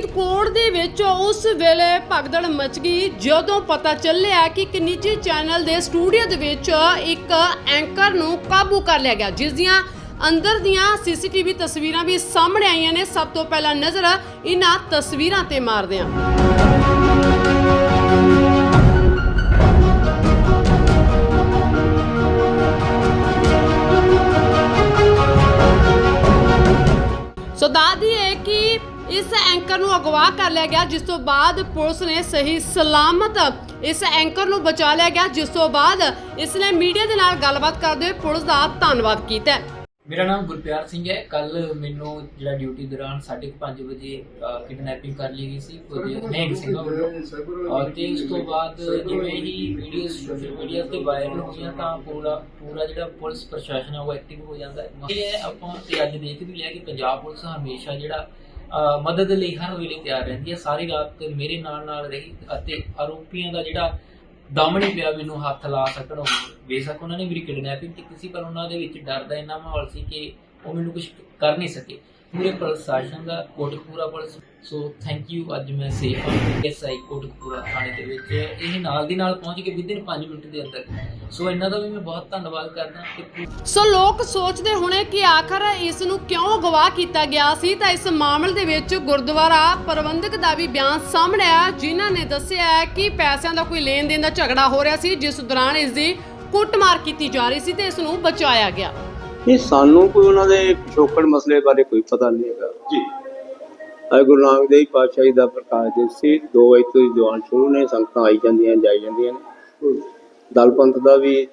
ਫਰੀਦਕੋਟ ਦੇ ਵਿੱਚ ਉਸ ਵੇਲੇ ਭਗਦੜ ਮਚ ਗਈ, ਜਦੋਂ ਪਤਾ ਚੱਲਿਆ ਕਿ ਇੱਕ ਨਿੱਜੀ ਚੈਨਲ ਦੇ ਸਟੂਡੀਓ ਦੇ ਵਿੱਚ ਇੱਕ ਐਂਕਰ ਨੂੰ ਕਾਬੂ ਕਰ ਲਿਆ ਗਿਆ, ਜਿਸ ਦੀਆਂ ਅੰਦਰ ਦੀਆਂ ਸੀਸੀਟੀਵੀ ਤਸਵੀਰਾਂ ਵੀ ਸਾਹਮਣੇ ਆਈਆਂ ਨੇ। ਸਭ ਤੋਂ ਪਹਿਲਾਂ ਨਜ਼ਰ ਇਹਨਾਂ ਤਸਵੀਰਾਂ ਤੇ ਮਾਰਦੇ ਹਾਂ। ਐਂਕਰ ਨੂੰ ਅਗਵਾ ਕਰ ਲਿਆ ਗਿਆ, ਜਿਸ ਤੋਂ ਬਾਅਦ ਪੁਲਿਸ ਨੇ ਸਹੀ ਸਲਾਮਤ ਇਸ ਐਂਕਰ ਨੂੰ ਬਚਾ ਲਿਆ ਗਿਆ, ਜਿਸ ਤੋਂ ਬਾਅਦ ਇਸ ਨੇ ਮੀਡੀਆ ਦੇ ਨਾਲ ਗੱਲਬਾਤ ਕਰਦੇ ਹੋਏ ਪੁਲਿਸ ਦਾ ਧੰਨਵਾਦ ਕੀਤਾ ਮੇਰਾ ਨਾਮ ਗੁਰਪਿਆਰ ਸਿੰਘ ਹੈ। ਕੱਲ ਮੈਨੂੰ ਜਿਹੜਾ ਡਿਊਟੀ ਦੌਰਾਨ 5:30 ਵਜੇ ਕਿਡਨੈਪਿੰਗ ਕਰ ਲਈ ਗਈ ਸੀ, ਕੁਝ ਨੇਕ ਸਿੰਘਾਂ ਵੱਲੋਂ ਔਰ ਤੇ ਉਸ ਤੋਂ ਬਾਅਦ ਜਿਵੇਂ ਹੀ ਵੀਡੀਓਜ਼ ਸੋਸ਼ਲ ਮੀਡੀਆ ਤੇ ਵਾਇਰਲ ਹੋਈਆਂ ਤਾਂ ਪੂਰਾ ਪੂਰਾ ਜਿਹੜਾ ਪੁਲਿਸ ਪ੍ਰਸ਼ਾਸਨ ਹੈ ਉਹ ਐਕਟਿਵ ਹੋ ਜਾਂਦਾ ਹੈ। ਇਹ ਆਪਾਂ ਤੇ ਅੱਜ ਦੇਖ ਵੀ ਲਿਆ ਕਿ ਪੰਜਾਬ ਪੁਲਿਸ ਹਮੇਸ਼ਾ ਜਿਹੜਾ ਮਦਦ ਲਈ ਹਰ ਵੇਲੇ ਤਿਆਰ ਰਹਿੰਦੀ ਹੈ। ਸਾਰੀ ਰਾਤ ਮੇਰੇ ਨਾਲ ਨਾਲ ਰਹੀ ਅਤੇ ਆਰੋਪੀਆਂ ਦਾ ਜਿਹੜਾ ਦਮ ਨਹੀਂ ਪਿਆ ਮੈਨੂੰ ਹੱਥ ਲਾ ਸਕਣ, ਉਹ ਬੇਸ਼ੱਕ ਉਹਨਾਂ ਨੇ ਮੇਰੀ ਕਿਡਨੈਪਿੰਗ ਕੀਤੀ ਸੀ, ਪਰ ਉਹਨਾਂ ਦੇ ਵਿੱਚ ਡਰ ਦਾ ਇੰਨਾ ਮਾਹੌਲ ਸੀ ਕਿ ਉਹ ਮੈਨੂੰ ਕੁਝ ਕਰ ਨਹੀਂ ਸਕੇ। ਪੂਰੇ ਪ੍ਰਸ਼ਾਸਨ ਦਾ Kotkapura police. So thank you ਅੱਜ ਮੈਂ ਸੇਫ ਹਾਂ। ਐਸਆਈ ਕੋਟਕਪੂਰਾ ਥਾਣੇ ਦੇ ਵਿੱਚ। ਇਹ ਨਾਲ ਦੀ ਨਾਲ ਪਹੁੰਚ ਕੇ ਵਿਦਿਨ 5 ਮਿੰਟ ਦੇ ਅੰਦਰ। ਸੋ ਇਹਨਾਂ ਦਾ ਵੀ ਮੈਂ ਬਹੁਤ ਧੰਨਵਾਦ ਕਰਦਾ ਸੋ ਲੋਕ ਸੋਚਦੇ ਹੋਣੇ ਕਿ ਆਖਰ ਇਸ ਨੂੰ ਕਿਉਂ ਗਵਾਹ ਕੀਤਾ ਗਿਆ ਸੀ? ਤਾਂ ਇਸ ਮਾਮਲੇ ਦੇ ਵਿੱਚ ਗੁਰਦੁਆਰਾ ਪ੍ਰਬੰਧਕ ਦਾ ਵੀ ਬਿਆਨ ਸਾਹਮਣੇ ਆਇਆ, ਜਿਨ੍ਹਾਂ ਨੇ ਦੱਸਿਆ ਕਿ ਪੈਸਿਆਂ ਦਾ ਕੋਈ ਲੈਣ ਦੇਣ ਦਾ ਝਗੜਾ ਹੋ ਰਿਹਾ ਸੀ, ਜਿਸ ਦੌਰਾਨ ਇਸ ਦੀ ਕੁੱਟਮਾਰ ਕੀਤੀ ਜਾ ਰਹੀ ਸੀ ਤੇ ਇਸ ਨੂੰ ਬਚਾਇਆ ਗਿਆ। ਇਹ ਸਾਨੂੰ ਕੋਈ ਉਹਨਾਂ ਦੇ ਪਿਛੋਕੜ ਮਸਲੇ ਬਾਰੇ ਕੋਈ ਪਤਾ ਨਹੀਂ ਹੈਗਾ। ਜੀ। ਅੱਜ ਗੁਰੂ ਨਾਨਕ ਦੇਵ ਪਾਤਸ਼ਾਹੀ ਦਾ ਪ੍ਰਕਾਸ਼ ਦਿਵਸ ਸੀ। 2 ਵਜੇ ਤੋਂ ਹੀ ਦੀਵਾਨ ਸ਼ੁਰੂ ਨੇ ਸੰਗਤਾਂ ਆਈ ਜਾਂਦੀਆਂ ਜਾਈ ਜਾਂਦੀਆਂ ਨੇ। ਦਲ ਪੰਥ ਦਾ ਵੀ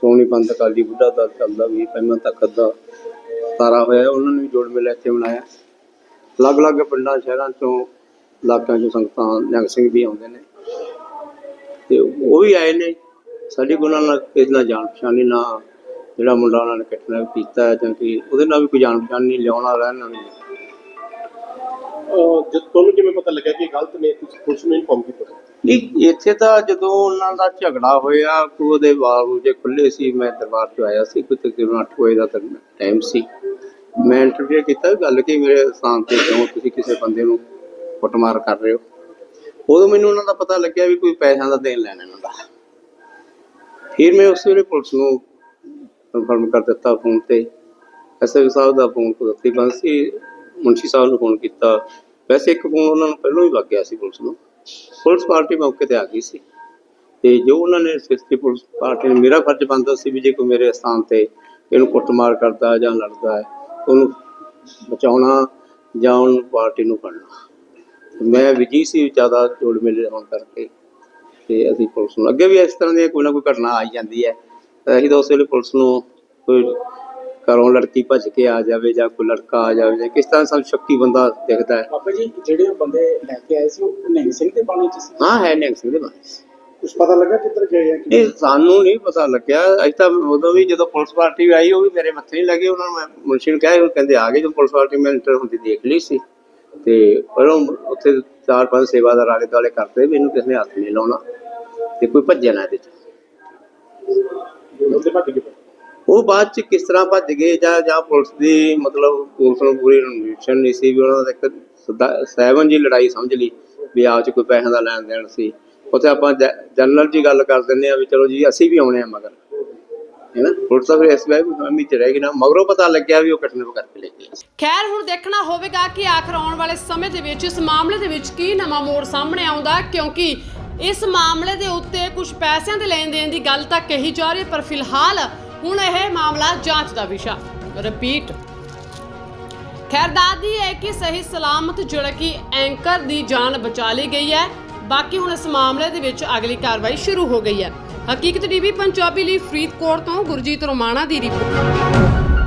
ਸੋਹਣੀ ਪੰਥ ਅਕਾਲੀ ਬੁੱਢਾ ਦਲ ਚੱਲਦਾ ਵੀ ਪਹਿਲਾਂ ਤੱਕ ਦਾ ਸਾਰਾ ਹੋਇਆ ਉਹਨਾਂ ਨੇ ਵੀ ਜੋੜ ਮੇਲਾ ਇੱਥੇ ਮਨਾਇਆ। ਅਲੱਗ-ਅਲੱਗ ਪਿੰਡਾਂ ਸ਼ਹਿਰਾਂ ਚੋਂ ਇਲਾਕਿਆਂ ਚੋਂ ਸੰਗਤਾਂ ਨਿਹੰਗ ਸਿੰਘ ਵੀ ਆਉਂਦੇ ਨੇ। ਤੇ ਉਹ ਵੀ ਆਏ ਨੇ। ਸਾਡੀ ਗੁਰੂ ਨਾਲ ਕਿਸੇ ਨਾਲ ਜਾਣ ਪਛਾਣ ਨਹੀਂ ਨਾ ਜਿਹੜਾ ਮੁੰਡਾ ਉਹਨਾਂ ਨੇ ਕਿਡਨੈਪ ਕੀਤਾ ਹੈ ਜਾਂ ਕਿ ਉਹਦੇ ਨਾਲ ਵੀ ਕੋਈ ਜਾਣ ਪਛਾਣ ਨਹੀਂ ਲਿਆਉਣਾ ਰਹਿਣਾ ਨਹੀਂ ਅਹ ਜਦ ਤੁਹਾਨੂੰ ਕਿਵੇਂ ਪਤਾ ਲੱਗਾ ਕਿ ਇਹ ਗਲਤ ਨੇ? ਤੁਸੀਂ ਪੁਲਿਸ ਨੂੰ ਇਨਫੋਰਮ ਕੀਤਾ। ਨਹੀਂ ਇੱਥੇ ਤਾਂ ਜਦੋਂ ਉਹਨਾਂ ਦਾ ਝਗੜਾ ਹੋਇਆ ਕੋਈ ਉਹਦੇ ਵਾਲ ਜੇ ਖੁੱਲੇ ਸੀ ਮੈਂ ਦਰਬਾਰ 'ਚ ਆਇਆ ਸੀ ਕੋਈ ਤਕਰੀਬਨ 8 ਵਜੇ ਦਾ ਟਾਈਮ ਸੀ। ਮੈਂ ਇੰਟਰਵਿਊ ਕੀਤਾ ਗੱਲ ਕਿ ਮੇਰੇ ਸਥਾਨ ਤੇ ਕਿਉਂ ਤੁਸੀਂ ਕਿਸੇ ਬੰਦੇ ਨੂੰ ਕੁੱਟਮਾਰ ਕਰ ਰਹੇ ਹੋ? ਉਦੋਂ ਮੈਨੂੰ ਉਹਨਾਂ ਦਾ ਪਤਾ ਲੱਗਿਆ ਵੀ ਕੋਈ ਪੈਸਿਆਂ ਦਾ ਦੇਣ ਲੈਣਾ ਇਹਨਾਂ ਦਾ। ਫਿਰ ਮੈਂ ਉਸ ਵੇਲੇ ਪੁਲਿਸ ਨੂੰ ਕਨਫਰਮ ਕਰ ਦਿੱਤਾ ਫੋਨ ਤੇ। ਐਸਐਸ ਸਾਹਿਬ ਦਾ ਫੋਨ ਕੁਦਰਤੀ ਸੀ। ਮੁਨਸ਼ੀ ਸਾਹਿਬ ਨੂੰ ਫੋਨ ਕੀਤਾ। ਵੈਸੇ ਇੱਕ ਫੋਨ ਉਹਨਾਂ ਨੂੰ ਪਹਿਲਾਂ ਹੀ ਲੱਗ ਗਿਆ ਸੀ ਪੁਲਿਸ ਨੂੰ। ਪੁਲਿਸ ਪਾਰਟੀ ਮੌਕੇ ਤੇ ਆ ਗਈ ਸੀ। ਤੇ ਜੋ ਉਹਨਾਂ ਨੇ ਸਿਸਟੀ ਪੁਲਿਸ ਪਾਰਟੀ ਨੇ, ਮੇਰਾ ਫਰਜ਼ ਬਣਦਾ ਸੀ ਵੀ ਜੇ ਕੋਈ ਮੇਰੇ ਸਥਾਨ ਤੇ ਇਹਨੂੰ ਕੁੱਟਮਾਰ ਕਰਦਾ ਜਾਂ ਲੜਦਾ ਹੈ, ਉਹਨੂੰ ਬਚਾਉਣਾ ਜਾਂ ਉਹਨੂੰ ਪਾਰਟੀ ਨੂੰ ਫੜਨਾ। ਮੈਂ ਵਿਜੀ ਸੀ ਜ਼ਿਆਦਾ ਜੋੜ ਮੇਲੇ ਹੋਣ ਕਰਕੇ। ਤੇ ਅਸੀਂ ਪੁਲਿਸ ਨੂੰ, ਅੱਗੇ ਵੀ ਇਸ ਤਰ੍ਹਾਂ ਦੀ ਕੋਈ ਨਾ ਕੋਈ ਘਟਨਾ ਆਈ ਜਾਂਦੀ ਹੈ। ਅਸੀਂ ਤਾਂ ਉਸ ਵੇਲੇ ਪੁਲਿਸ ਨੂੰ ਕੋਈ ਘਰੋਂ ਲੜਕੀ ਭੱਜ ਕੇ ਆ ਜਾਵੇ ਜਾਂ ਕੋਈ ਲੜਕਾ ਆ ਜਾਵੇ ਜਾਂ ਕਿਸ ਤਰ੍ਹਾਂ ਸਾਨੂੰ ਸ਼ੱਕੀ ਬੰਦਾ ਦਿਖਦਾ ਹੈ। ਬਾਬਾ ਜੀ ਜਿਹੜੇ ਉਹ ਬੰਦੇ ਲੈ ਕੇ ਆਏ ਸੀ ਉਹ ਨਿਹੰਗ ਸਿੰਘ ਦੇ ਬਾਣੇ ਚ ਸੀ? ਹਾਂ ਹੈ ਨਿਹੰਗ ਸਿੰਘ ਦੇ ਬਾਰੇ ਕੁਝ ਪਤਾ ਲੱਗਾ ਕਿੱਧਰ ਗਏ ਆ? ਕਿ ਇਹ ਸਾਨੂੰ ਨਹੀਂ ਪਤਾ ਲੱਗਿਆ। ਅਜੇ ਤਾਂ ਉਦੋਂ ਵੀ ਜਦੋਂ ਪੁਲਿਸ ਪਾਰਟੀ ਵੀ ਆਈ ਉਹ ਵੀ ਮੇਰੇ ਮੱਥੇ ਨਹੀਂ ਲੱਗੇ। ਉਹਨਾਂ ਨੂੰ ਮੈਂ ਮੁਨਸ਼ੀ ਨੂੰ ਕਿਹਾ ਉਹ ਕਹਿੰਦੇ ਆ ਗਏ। ਜਦੋਂ ਪੁਲਿਸ ਪਾਰਟੀ ਮੈਂ ਇੰਟਰ ਹੁੰਦੀ ਦੇਖ ਲਈ ਸੀ। ਤੇ ਪਰ ਉਹ ਉੱਥੇ ਚਾਰ ਪੰਜ ਸੇਵਾਦਾਰ ਆਲੇ ਦੁਆਲੇ ਕਰਦੇ ਇਹਨੂੰ ਕਿਸੇ ਨੇ ਹੱਥ ਨਹੀਂ ਲਾਉਣਾ ਤੇ ਕੋਈ ਭੱਜਿਆ ਨਾ ਇਹਦੇ ਚ। ਉਹਦੇ ਭੱਜ ਗਏ ਉਹ ਬਾਅਦ ਚ ਕਿਸ ਤਰ੍ਹਾਂ ਭੱਜ ਗਏ ਜਾਂ ਜਾਂ ਪੁਲਿਸ ਦੀ ਮਤਲਬ ਪੁਲਿਸ ਨੂੰ ਪੂਰੀ ਇਨਫੋਰਮੇਸ਼ਨ ਨਹੀਂ ਸੀ ਵੀ ਉਹਨਾਂ ਦਾ ਇੱਕ ਸਦਾ- ਸਹਿਬਨ ਜੀ ਲੜਾਈ ਸਮਝ ਲਈ ਵੀ ਆਪ ਚ ਕੋਈ ਪੈਸਿਆਂ ਦਾ ਲੈਣ ਦੇਣ ਸੀ। ਉੱਥੇ ਆਪਾਂ ਜਨਰਲ ਜੀ ਗੱਲ ਕਰ ਦਿੰਦੇ ਆ ਵੀ ਚਲੋ ਜੀ, ਅਸੀਂ ਵੀ ਆਉਣੇ ਆ ਮਗਰ। ਹੈਨਾ ਪੁਲਿਸ ਤਾਂ ਫਿਰ ਇਸ ਵੇ ਵੀ ਰਹਿ ਗਈ ਨਾ ਮਗਰੋਂ ਪਤਾ ਲੱਗਿਆ ਵੀ ਉਹ ਕਿਡਨੈਪ ਕਰਕੇ ਲੈ ਗਏ ਖੈਰ ਹੁਣ ਦੇਖਣਾ ਹੋਵੇਗਾ ਕਿ ਆਖਰ ਆਉਣ ਵਾਲੇ ਸਮੇਂ ਦੇ ਵਿੱਚ ਇਸ ਮਾਮਲੇ ਦੇ ਵਿੱਚ ਕੀ ਨਵਾਂ ਮੋੜ ਸਾਹਮਣੇ ਆਉਂਦਾ ਕਿਉਂਕਿ ਇਸ ਮਾਮਲੇ ਦੇ ਉੱਤੇ ਕੁਝ ਪੈਸਿਆਂ ਦੇ ਲੈਣ ਦੇਣ ਦੀ ਗੱਲ ਤਾਂ ਕਹੀ ਜਾ ਰਹੀ ਹੈ, ਪਰ ਫਿਲਹਾਲ ਹੁਣ ਇਹ ਮਾਮਲਾ ਜਾਂਚ ਦਾ ਵਿਸ਼ਾ। ਰਿਪੀਟ। ਖੈਰ ਦਾਦੀ ਹੈ ਕਿ ਸਹੀ ਸਲਾਮਤ ਜਿਹੜਾ ਕਿ ਐਂਕਰ ਦੀ ਜਾਨ ਬਚਾ ਲਈ ਗਈ ਹੈ ਬਾਕੀ ਹੁਣ ਇਸ ਮਾਮਲੇ ਦੇ ਵਿੱਚ ਅਗਲੀ ਕਾਰਵਾਈ ਸ਼ੁਰੂ ਹੋ ਗਈ ਹੈ। ਹਕੀਕਤ ਟੀਵੀ ਪੰਜਾਬੀ ਲਈ ਫਰੀਦਕੋਟ ਤੋਂ ਗੁਰਜੀਤ ਰੋਮਾਣਾ ਦੀ ਰਿਪੋਰਟ।